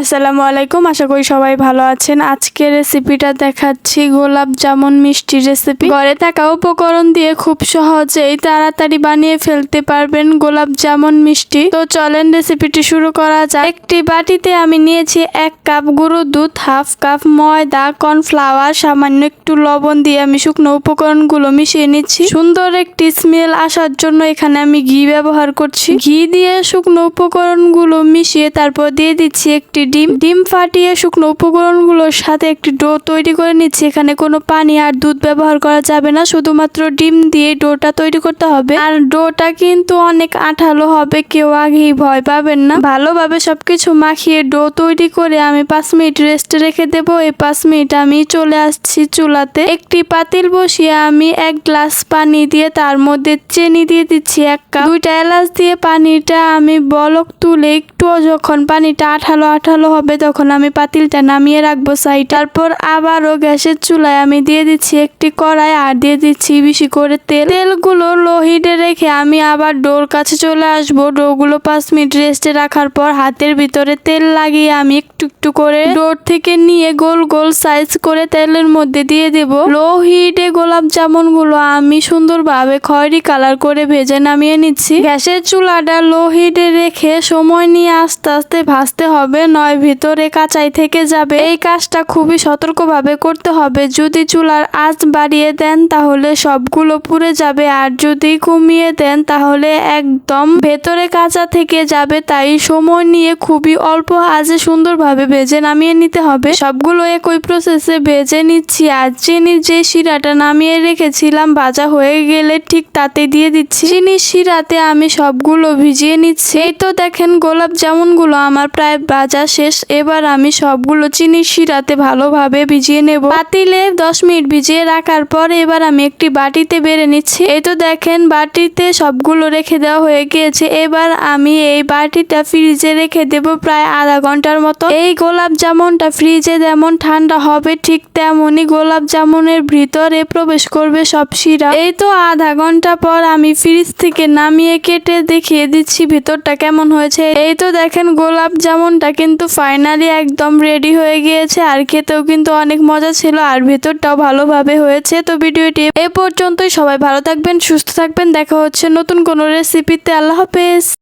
আসসালামু আলাইকুম, আশা করি সবাই ভালো আছেন। আজকের রেসিপিটা দেখাচ্ছি, গোলাপ জামুন মিষ্টি রেসিপি ঘরে থাকা উপকরণ দিয়ে খুব সহজেই তাড়াতাড়ি বানিয়ে ফেলতে পারবেন গোলাপ জামুন মিষ্টি। তো চলেন রেসিপিটি শুরু করা যাক। একটি বাটিতে আমি নিয়েছি এক কাপ গরুর দুধ, হাফ কাপ ময়দা, কর্নফ্লাওয়ার, সামান্য একটু লবণ দিয়ে আমি শুকনো উপকরণগুলো মিশিয়ে নিচ্ছি। সুন্দর একটি স্মেল আসার জন্য এখানে আমি ঘি ব্যবহার করছি। ঘি দিয়ে শুকনো উপকরণগুলো মিশিয়ে তারপর দিয়ে দিচ্ছি একটি ডিম। ডিম ফাটিয়ে শুকনো উপকরণগুলোর সাথে একটি ডো তৈরি করে নিচ্ছি। এখানে কোনো পানি আর দুধ ব্যবহার করা যাবে না। শুধুমাত্র ডিম দিয়ে ডোটা তৈরি করতে হবে। আর ডোটা কিন্তু অনেক আঠালো হবে। কেউ আগেই ভয় পাবেন না। ভালোভাবে সবকিছু মাখিয়ে ডো তৈরি করে আমি পাঁচ মিনিট রেস্টে রেখে দেবো। এই পাঁচ মিনিট আমি চলে আসছি চুলাতে। একটি পাতিল বসিয়ে আমি এক গ্লাস পানি দিয়ে তার মধ্যে চিনি দিয়ে দিচ্ছি এক কাপ। দুইটা এলাচ দিয়ে পানিটা আমি বলক তুলে একটু যখন পানিটা আঠালো আঠালো হবে তখন আমি পাতিলটা নামিয়ে রাখব সাইড। তারপর আবারও গ্যাসের চুলায় আমি দিয়ে দিচ্ছি একটি কড়াই আর দিয়ে দিচ্ছি বেশি করে তেল। তেলগুলো লো হিটে রেখে আমি আবার ডোর কাছে চলে আসব। ডোগুলো পাঁচ মিনিট রেস্টে রাখার পর হাতের ভিতরে তেল লাগিয়ে আমি একটু একটু করে ডোর থেকে নিয়ে গোল গোল সাইজ করে তেলের মধ্যে দিয়ে দেব। লো হিটে গোলাপ জামুনগুলো আমি সুন্দরভাবে খয়েরি কালার করে ভেজে নামিয়ে নিচ্ছি। গ্যাসের চুলাটা লো হিটে রেখে সময় নিয়ে আস্তে আস্তে ভাজতে হবে নয়, ভিতরে কাঁচাই থেকে যাবে। এই কাজটা খুবই সতর্কভাবে করতে হবে। যদি চুলার আঁচ বাড়িয়ে দেন, তাহলে সবগুলো পুড়ে যাবে। আর যদি কমিয়ে দেন, তাহলে একদম ভেতরে কাঁচা থেকে যাবে। তাই সময় নিয়ে খুবই অল্প আজে সুন্দরভাবে ভেজে নামিয়ে নিতে হবে। সবগুলো একই প্রসেসে ভেজে নিচ্ছি। আর চিনির যে শিরাটা নামিয়ে রেখেছিলাম, ভাজা হয়ে গেলে ঠিক তাতে দিয়ে দিচ্ছি। চিনির শিরাতে আমি সবগুলো ভিজিয়ে নিচ্ছি। এই তো দেখেন, গোলাপ জামুনগুলো আমার প্রায় ভাজা শেষ, এবার আমি সবগুলো চিনি শিরাতে ভালোভাবে ভিজিয়ে নেব। পাতিলে দশ মিনিট ভিজিয়ে রাখার পর এবার আমি একটি বাটিতে বেড়ে নিচ্ছি। এই তো দেখেন, বাটিতে সবগুলো রেখে দেওয়া হয়ে গিয়েছে। এবার আমি এই বাটিটা ফ্রিজে রেখে দেব প্রায় আধা ঘণ্টার মতো। এই গোলাপ জামুনটা ফ্রিজে যেমন ঠান্ডা হবে, ঠিক তেমনই গোলাপ জামুনের ভিতরে প্রবেশ করবে সব শিরা। এই তো আধা ঘণ্টা পর আমি ফ্রিজ থেকে নামিয়ে কেটে দেখিয়ে দিচ্ছি ভিতরটা কেমন হয়েছে। এই তো দেখেন, গোলাপ জামুনটা কিন্তু ফাইনালি একদম রেডি হয়ে গিয়েছে। আর খেতেও কিন্তু অনেক মজা ছিল আর ভেতরটাও ভালোভাবে হয়েছে। তো ভিডিওটি এ পর্যন্তই। সবাই ভালো থাকবেন, সুস্থ থাকবেন। দেখা হচ্ছে নতুন কোনো রেসিপিতে আল্লাহ হাফেজ।